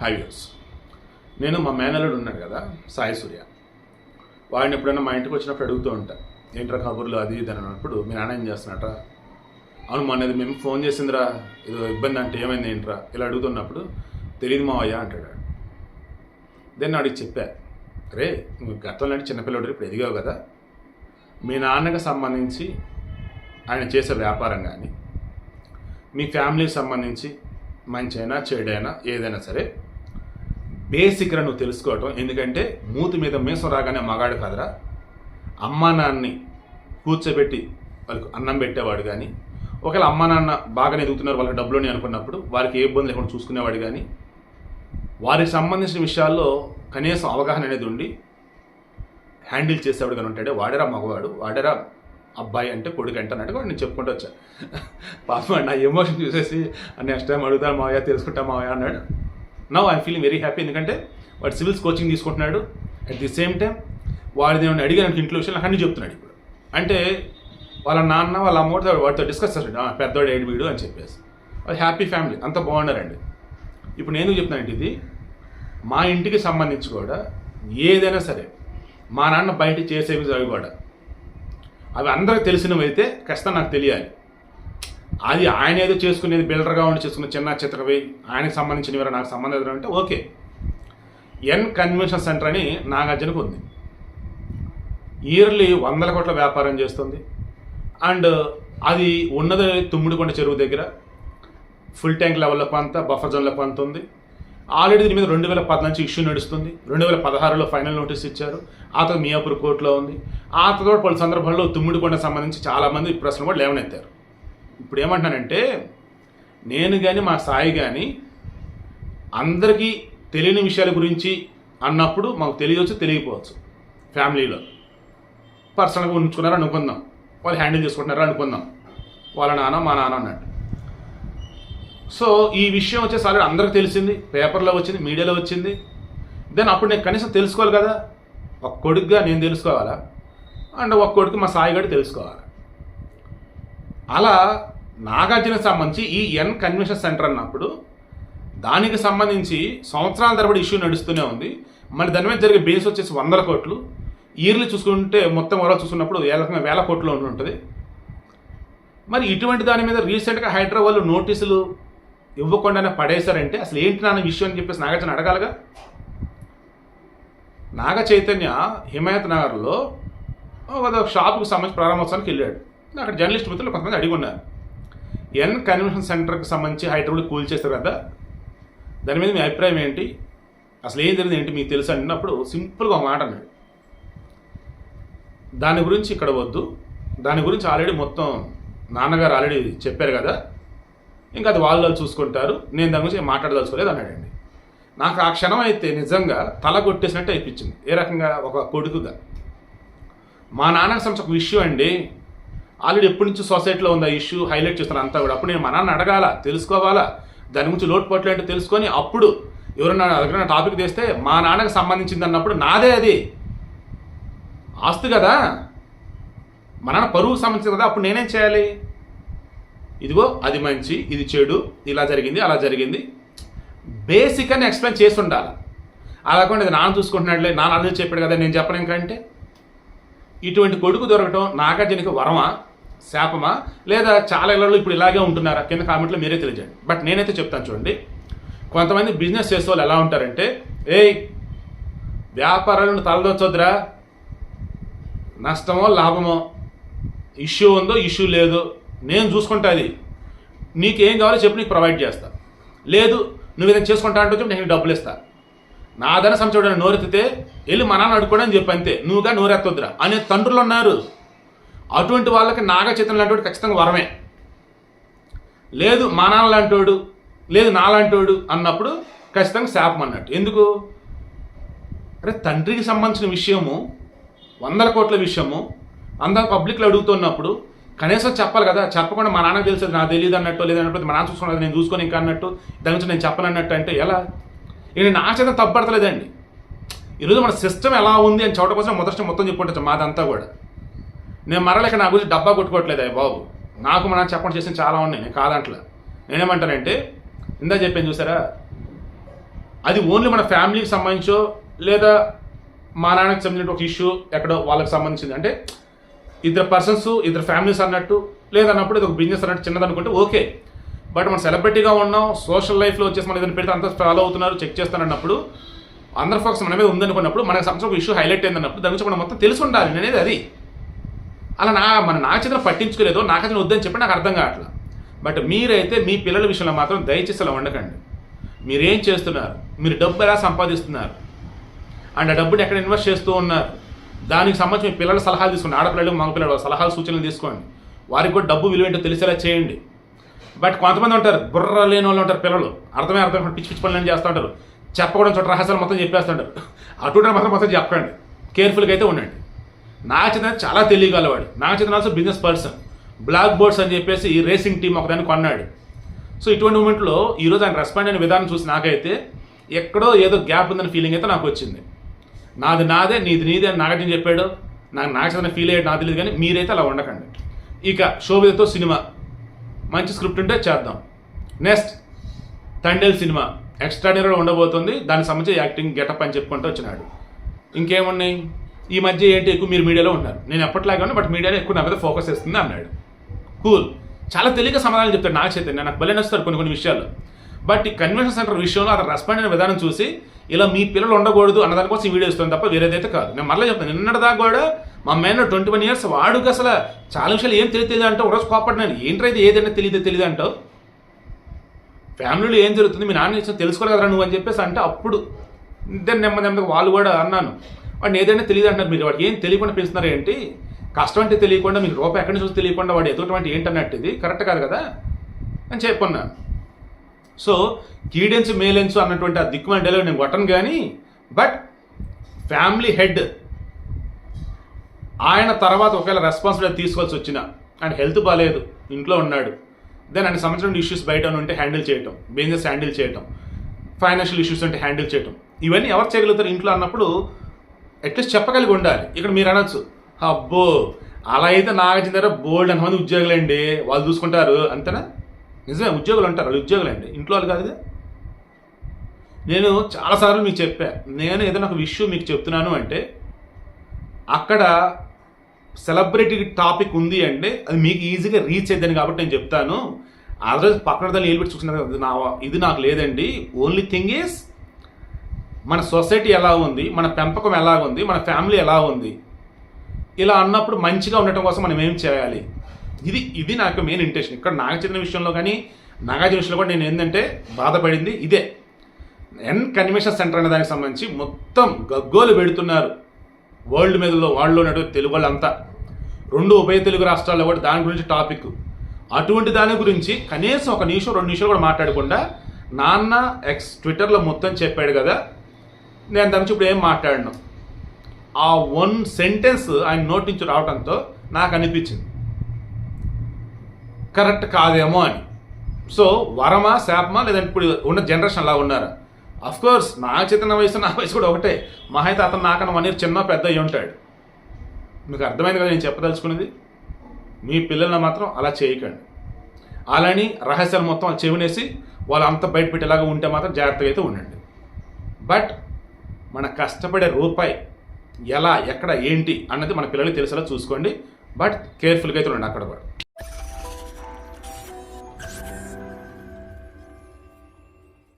Highways నేను మా మేనల్లుడు ఉన్నాడు కదా సాయి సూర్య. వాడిని ఎప్పుడైనా మా ఇంటికి వచ్చినప్పుడు అడుగుతూ ఉంటా ఏంట్రా కబుర్లు? అది ఇది అని అన్నప్పుడు మీ నాన్న ఏం చేస్తున్నట్రా అవును మొన్నది మేము ఫోన్ చేసిందిరా ఏదో ఇబ్బంది అంటే ఏమైంది ఏంట్రా? ఇలా అడుగుతున్నప్పుడు తెలియదు మావయ్య అంటాడు దెన్ వాడికి చెప్పా రే నువ్వు గతంలో చిన్నపిల్లడు ఇప్పుడు ఎదిగావు కదా? మీ నాన్నకి సంబంధించి ఆయన చేసే వ్యాపారం కానీ మీ ఫ్యామిలీకి సంబంధించి మంచైనా చెడైనా ఏదైనా సరే బేసిక్గా నువ్వు తెలుసుకోవటం. ఎందుకంటే మూతి మీద మీసం రాగానే మగాడు కాదురా. అమ్మా నాన్నని కూర్చోబెట్టి వాళ్ళకు అన్నం పెట్టేవాడు కానీ ఒకవేళ అమ్మా నాన్న బాగానే ఎదుగుతున్నారు వాళ్ళకి డబ్బులని అనుకున్నప్పుడు వారికి ఏ ఇబ్బంది లేకుండా చూసుకునేవాడు కానీ వారికి సంబంధించిన విషయాల్లో కనీసం అవగాహన అనేది ఉండి హ్యాండిల్ చేసేవాడు కానీ ఉంటాడే. వాడేరా మగవాడు వాడేరా అబ్బాయి అంటే కొడుకు అంటే అన్నట్టుగా నేను చెప్పుకుంటూ వచ్చా. పాప నా ఎమోషన్ చూసేసి నెక్స్ట్ టైం అడుగుతాను మావయ్య తెలుసుకుంటా మావయ్య అన్నాడు. Now I feeling very happy ఎందుకంటే వాడు సివిల్స్ కోచింగ్ తీసుకుంటున్నాడు. అట్ ది సేమ్ టైం వాడిది ఏమైనా అడిగాను ఇంట్లో విషయాలు నాకు అన్నీ చెప్తున్నాడు ఇప్పుడు. అంటే వాళ్ళ నాన్న వాళ్ళ అమ్మతో వాడితో డిస్కస్ చేస్తాడు పెద్దవాడు ఏడు వీడు అని చెప్పేసి. వాళ్ళు హ్యాపీ ఫ్యామిలీ అంత బాగున్నారండి. ఇప్పుడు నేను చెప్తున్నానండి ఇది మా ఇంటికి సంబంధించి కూడా ఏదైనా సరే మా నాన్న బయట చేసేవి అవి కూడా అవి అందరికి తెలిసినవి అయితే ఖచ్చితంగా నాకు తెలియాలి. అది ఆయన ఏదో చేసుకునేది బిల్డర్గా ఉండి చేసుకున్న చిన్న చిత్రవి సంబంధించిన సంబంధించినవి నాకు సంబంధం ఎదురు అంటే ఓకే. ఎన్ కన్వెన్షన్ సెంటర్ అని నాగార్జునకు ఉంది. ఇయర్లీ వందల కోట్ల వ్యాపారం చేస్తుంది. అండ్ అది ఉన్నది తుమ్మిడికొండ చెరువు దగ్గర. ఫుల్ ట్యాంక్ లెవెల్లో కొంత బఫర్ జోన్లో కొంత ఉంది. ఆల్రెడీ దీని మీద రెండు వేల పద్నాలుగు ఇష్యూ నడుస్తుంది. రెండు వేల పదహారులో ఫైనల్ నోటీస్ ఇచ్చారు. ఆ తర్వాత మియాపూర్ కోర్టులో ఉంది. ఆ తర్వాత పలు సందర్భాల్లో తుమ్మిడికొండ సంబంధించి చాలామంది ప్రశ్నలు కూడా లేవనెత్తారు. ఇప్పుడు ఏమంటానంటే నేను కానీ మా సాయి కానీ అందరికీ తెలియని విషయాల గురించి అన్నప్పుడు మాకు తెలియవచ్చు తెలియకపోవచ్చు. ఫ్యామిలీలో. పర్సనల్గా ఉంచుకున్నారు అనుకుందాం. వాళ్ళు హ్యాండిల్ చేసుకుంటున్నారు అనుకుందాం. వాళ్ళ నాన్న మా నాన్న అన్నట్టు. సో ఈ విషయం వచ్చేసి ఆల్రెడీ అందరికి తెలిసింది. పేపర్లో వచ్చింది మీడియాలో వచ్చింది. దెన్ అప్పుడు నేను కనీసం తెలుసుకోవాలి కదా. ఒక కొడుకుగా నేను తెలుసుకోవాలా? అండ్ ఒక కొడుకు మా సాయి గడి తెలుసుకోవాలి? అలా నాగార్జున సంబంధించి ఈ ఎన్ కన్వెన్షన్ సెంటర్ అన్నప్పుడు దానికి సంబంధించి సంవత్సరాల తరబడి ఇష్యూ నడుస్తూనే ఉంది. మళ్ళీ దాని మీద జరిగే బేస్ వచ్చేసి వందల కోట్లు. ఇయర్లీ చూసుకుంటే మొత్తం ఓవరాల్ చూసుకున్నప్పుడు వేల వేల కోట్లు ఉంటుంది. మరి ఇటువంటి దాని మీద రీసెంట్గా హైదరాబాద్లో నోటీసులు ఇవ్వకుండానే పడేశారంటే అసలు ఏంటి నాన్న విషయం అని చెప్పేసి నాగార్జున అడగాలగా? నాగ చైతన్య హిమాయత్ నగర్లో ఒక షాపుకు సంబంధించి ప్రారంభోత్సవానికి వెళ్ళాడు. అక్కడ జర్నలిస్ట్ మిత్రులు కొంతమంది అడిగి ఉన్నారు. ఎన్ కన్వెన్షన్ సెంటర్కి సంబంధించి హైదరాబాద్ కూల్ చేస్తారు కదా. దాని మీద మీ అభిప్రాయం ఏంటి? అసలు ఏం జరిగింది ఏంటి మీకు తెలుసు అన్నప్పుడు సింపుల్గా ఒక మాట అన్నాడు దాని గురించి ఇక్కడ వద్దు. దాని గురించి ఆల్రెడీ మొత్తం నాన్నగారు ఆల్రెడీ చెప్పారు కదా. ఇంకా అది వాళ్ళు వాళ్ళు చూసుకుంటారు. నేను దాని గురించి మాట్లాడదలుచుకోలేదు అన్నాడండి నాకు ఆ క్షణం అయితే నిజంగా తల కొట్టేసినట్టు అనిపించింది. ఏ రకంగా? ఒక కొడుకుగా. మా నాన్నకు సంబంధించి ఒక విషయం అండి. ఆల్రెడీ ఎప్పటి నుంచి సొసైటీలో ఉన్న ఇష్యూ హైలైట్ చేస్తాను అంతా కూడా. అప్పుడు నేను మా నాన్న అడగాల తెలుసుకోవాలా? దాని గురించి లోటుపాట్లు అంటే తెలుసుకొని అప్పుడు ఎవరైనా దగ్గర టాపిక్ తెస్తే మా నాన్నకు సంబంధించింది అన్నప్పుడు నాదే అది. ఆస్తి కదా? మా నాన్న పరువుకు సంబంధించింది కదా అప్పుడు నేనేం చేయాలి? ఇదిగో అది మంచి ఇది చెడు ఇలా జరిగింది అలా జరిగింది. బేసిక్ అని ఎక్స్ప్లెయిన్ చేసి ఉండాలి అలా కాకుండా ఇది నాన్న చూసుకుంటున్నట్లే నాన్న అదే చెప్పాడు కదా నేను చెప్పను ఇంకంటే ఇటువంటి కొడుకు దొరకటం నాగార్జునకి వరమా? శాపమా? లేదా చాలా ఇళ్ళలో ఇప్పుడు ఇలాగే ఉంటున్నారా? కింద కామెంట్లో మీరే తెలియజేయండి. బట్ నేనైతే చెప్తాను చూడండి. కొంతమంది బిజినెస్ చేసే వాళ్ళు ఎలా ఉంటారంటే ఏయ్ వ్యాపారాలను తలదొచ్చొద్దురా. నష్టమో లాభమో? ఇష్యూ ఉందో ఇష్యూ లేదో. నేను చూసుకుంటా అది. నీకేం కావాలో చెప్పి నీకు ప్రొవైడ్ చేస్తా. లేదు నువ్వు ఏదైనా చేసుకుంటా అంటే నేను డబ్బులు ఇస్తా నా ధన సంచోడని నోరెత్తితే వెళ్ళి మా నాన్న అడుకోవడం చెప్పి అంతే. నువ్వుగా నోరెత్తొద్దురా. అనే తండ్రులు ఉన్నారు. అటువంటి వాళ్ళకి నాగ చైతన్య లాంటి ఖచ్చితంగా వరమే. లేదు మా నాన్న లాంటోడు లేదు నా లాంటోడు అన్నప్పుడు ఖచ్చితంగా శాపం అన్నట్టు. ఎందుకు? అరే తండ్రికి సంబంధించిన విషయము వందల కోట్ల విషయము అందరూ పబ్లిక్లో అడుగుతున్నప్పుడు కనీసం చెప్పాలి కదా చెప్పకుండా మా నాన్నకు తెలిసేది నాకు తెలియదు అన్నట్టు లేదన్నప్పుడు మా నాన్న చూసుకున్నది నేను చూసుకొని ఇంకా అన్నట్టు దాని గురించి నేను చెప్పనన్నట్టు అంటే ఎలా? ఇక నా చేత తప్పడతలేదండి ఈరోజు మన సిస్టమ్ ఎలా ఉంది అని చోట కోసం మొదటి మొత్తం చెప్పుకుంటాం మాదంతా కూడా. నేను మరలేక నా గురించి డబ్బా కొట్టుకోవట్లేదు అయ్యి బాబు. నాకు మన చెప్పడం చేసిన చాలా ఉన్నాయి నేను కాదంట్లా. నేనేమంటానంటే ఇందా చెప్పాను చూసారా? అది ఓన్లీ మన ఫ్యామిలీకి సంబంధించో లేదా మా నాన్నకి సంబంధించిన ఒక ఇష్యూ ఎక్కడో వాళ్ళకి సంబంధించింది. అంటే ఇద్దరు పర్సన్స్ ఇద్దరు ఫ్యామిలీస్ అన్నట్టు లేదన్నప్పుడు ఇది ఒక బిజినెస్ అన్నట్టు చిన్నది అనుకుంటే ఓకే. బట్ మనం సెలబ్రిటీగా ఉన్నాం సోషల్ లైఫ్లో వచ్చేసి మనం ఏదైనా పెడితే అంతా ఫాలో అవుతున్నారు చెక్ చేస్తానన్నప్పుడు అందరి ఫోకస్ మన మీద ఉందనుకున్నప్పుడు మనకు సంవత్సరం ఒక ఇష్యూ హైలైట్ అయిందన్నప్పుడు దాని గురించి మనం మొత్తం తెలిసి ఉండాలి అనేది అది. అలా నా మన నా చేతిలో పట్టించుకోలేదో నాకు వద్దని చెప్పి నాకు అర్థం కావట్లా. బట్ మీరైతే మీ పిల్లల విషయంలో మాత్రం దయచేసి అలా ఉండకండి. మీరేం చేస్తున్నారు? మీరు డబ్బు ఎలా సంపాదిస్తున్నారు? అండ్ ఆ డబ్బుని ఎక్కడ ఇన్వెస్ట్ చేస్తూ ఉన్నారు? దానికి సంబంధించి మీ పిల్లల సలహాలు తీసుకోండి. ఆడపిల్లలు మగపిల్లలు సలహాలు సూచనలు తీసుకోండి. వారికి కూడా డబ్బు విలువ ఏంటో తెలిసేలా చేయండి. బట్ కొంతమంది ఉంటారు బుర్ర లేని వాళ్ళు ఉంటారు పిల్లలు. అర్థమే అర్థం పిచ్చి పిచ్చి పనులు చేస్తూ ఉంటారు. చెప్పకూడదు చోట రహస్యాలు మొత్తం చెప్పేస్తుంటారు అటు మాత్రం మొత్తం చెప్పకండి. కేర్ఫుల్గా అయితే ఉండండి. నా చాలా తెలియగలవాడు. నా also business person black boards అని చెప్పేసి ఈ రేసింగ్ టీం ఒకదాన్ని కొన్నాడు. సో ఇటువంటి మూమెంట్లో ఈరోజు ఆయన రెస్పాండ్ అయిన విధానం చూసి నాకైతే ఎక్కడో ఏదో గ్యాప్ ఉందని ఫీలింగ్ అయితే నాకు వచ్చింది. నాది నాదే నీది నీదే అని నాగార్జున చెప్పాడు. నాకు నాగచైతన్య ఫీల్ అయ్యాడు నాకు తెలియదు కానీ మీరైతే అలా ఉండకండి. ఇక శోభితతో సినిమా. మంచి స్క్రిప్ట్ ఉంటే చేద్దాం. నెక్స్ట్ తండేల్ సినిమా. ఎక్స్ట్రాడినరీగా ఉండబోతుంది. దానికి సంబంధించి యాక్టింగ్ గెటప్ అని చెప్పుకుంటూ వచ్చినాడు. ఇంకేమున్నాయి? ఈ మధ్య ఏంటి ఎక్కువ మీరు మీడియాలో ఉన్నారు? నేను ఎప్పట్లాగా ఉన్నా బట్ మీడియాలో ఎక్కువ నా మీద ఫోకస్ చేస్తుంది అన్నాడు. కూల్. చాలా తెలియక సమాధానం చెప్తాడు నా చైతన్య. నాకు భలే నచ్చుతారు కొన్ని కొన్ని విషయాలు. బట్ ఈ కన్వెన్షన్ సెంటర్ విషయంలో అతను రెస్పాండ్ అయిన విధానం చూసి ఇలా మీ పిల్లలు ఉండకూడదు అన్న దానికోసం ఈ వీడియో ఇస్తాను తప్ప వేరేదైతే కాదు. నేను మళ్ళీ చెప్తాను నిన్నటిదాకా కూడా మా మేన ట్వంటీ వన్ ఇయర్స్ వాడుకు అసలు చాలా విషయాలు ఏం తెలియదు తెలియదు అంటే ఒకరోజు కోపడినాను ఏంటైతే ఏదైనా తెలియదు తెలియదు అంటావు ఫ్యామిలీలో ఏం జరుగుతుంది? మీ నాన్న ఇచ్చిన తెలుసుకోవాలి కదా నువ్వు అని చెప్పేసి అంటే అప్పుడు. దెన్ నెమ్మది నెమ్మది వాళ్ళు కూడా అన్నాను. వాడిని ఏదైనా తెలియదు అంటారు మీరు. వాడికి ఏం తెలియకుండా పిలుస్తున్నారు ఏంటి? కష్టం అంటే తెలియకుండా మీకు రూపాయి ఎక్కడి నుంచి చూసి తెలియకుండా వాడు ఎదుటి ఏంటన్నట్టు ఇది. కరెక్ట్ కాదు కదా? అని చెప్పున్నాను. సో కీడెన్స్ మేలెన్స్ అన్నటువంటి ఆ దిక్కుమైన డైలాగ్ నేను కొట్టను కానీ బట్ ఫ్యామిలీ హెడ్ ఆయన తర్వాత ఒకవేళ రెస్పాన్సిబిలిటీ తీసుకోవాల్సి వచ్చిన ఆయన హెల్త్ బాగాలేదు ఇంట్లో ఉన్నాడు దెన్ ఆయన సంబంధించిన ఇష్యూస్ బయట ఉంటే హ్యాండిల్ చేయటం బిజినెస్ హ్యాండిల్ చేయటం ఫైనాన్షియల్ ఇష్యూస్ అంటే హ్యాండిల్ చేయటం ఇవన్నీ ఎవరు చేయగలుగుతారు ఇంట్లో అన్నప్పుడు అట్లీస్ట్ చెప్పగలిగి ఉండాలి. ఇక్కడ మీరు అనొచ్చు. అబ్బో అలా అయితే నాగార్జున దగ్గర బోల్డ్ ఎంతమంది ఉద్యోగులండి. వాళ్ళు చూసుకుంటారు. అంతేనా? నిజమే ఉద్యోగులు అంటారు. వాళ్ళు ఉద్యోగులండి. ఇంట్లో వాళ్ళు కాదు నేను చాలాసార్లు మీకు చెప్పా. నేను ఏదైనా ఒక విషయం మీకు చెప్తున్నాను అంటే అక్కడ సెలబ్రిటీ టాపిక్ ఉంది అంటే అది మీకు ఈజీగా రీచ్ అయిద్దని కాబట్టి నేను చెప్తాను. అదర్వైజ్ పక్కన దాన్ని ఏలిపెట్టి చూసిన ఇది ఇది నాకు లేదండి. ఓన్లీ థింగ్ ఈస్ మన సొసైటీ ఎలా ఉంది మన పెంపకం ఎలా ఉంది మన ఫ్యామిలీ ఎలా ఉంది ఇలా అన్నప్పుడు మంచిగా ఉండటం కోసం మనం ఏం చేయాలి? ఇది ఇది నాకు మెయిన్ ఇంటెన్షన్ ఇక్కడ నాకు విషయంలో కానీ నాగార్జున విషయంలో కూడా నేను ఏంటంటే బాధపడింది ఇదే. ఎన్ కన్వెన్షన్ సెంటర్ అనే దానికి సంబంధించి మొత్తం గగ్గోలు పెడుతున్నారు. వరల్డ్ మీదలో వాళ్ళు ఉన్నటువంటి తెలుగు వాళ్ళంతా. రెండు ఉభయ తెలుగు రాష్ట్రాల్లో కూడా దాని గురించి టాపిక్. అటువంటి దాని గురించి కనీసం ఒక నిమిషం రెండు నిమిషాలు కూడా మాట్లాడకుండా నాన్న ఎక్స్ ట్విట్టర్లో మొత్తం చెప్పాడు కదా నేను దాని నుంచి ఇప్పుడు ఏం మాట్లాడను. ఆ వన్ సెంటెన్స్ ఆయన నోటి నుంచి రావడంతో నాకు అనిపించింది. కరెక్ట్ కాదేమో అని. సో వరమా శాపమా లేదంటే ఇప్పుడు ఉన్న జనరేషన్ అలా ఉన్నారా? కోర్స్ నా చిన్న వయసు నా వయసు కూడా ఒకటే. మహా అయితే అతను నాకన్నా వన్ ఇయర్ చిన్న పెద్ద అయి ఉంటాడు. మీకు అర్థమైంది కదా నేను చెప్పదలుచుకునేది మీ పిల్లల్ని మాత్రం అలా చేయకండి. అలాని రహస్యాలు మొత్తం చెవినేసి వాళ్ళు అంత బయట పెట్టేలాగా ఉంటే మాత్రం జాగ్రత్తగా అయితే ఉండండి. బట్ మన కష్టపడే రూపాయి ఎలా ఎక్కడ ఏంటి అన్నది మన పిల్లలకి తెలిసేలా చూసుకోండి. బట్ కేర్ఫుల్గా అయితే ఉండండి అక్కడ కూడా.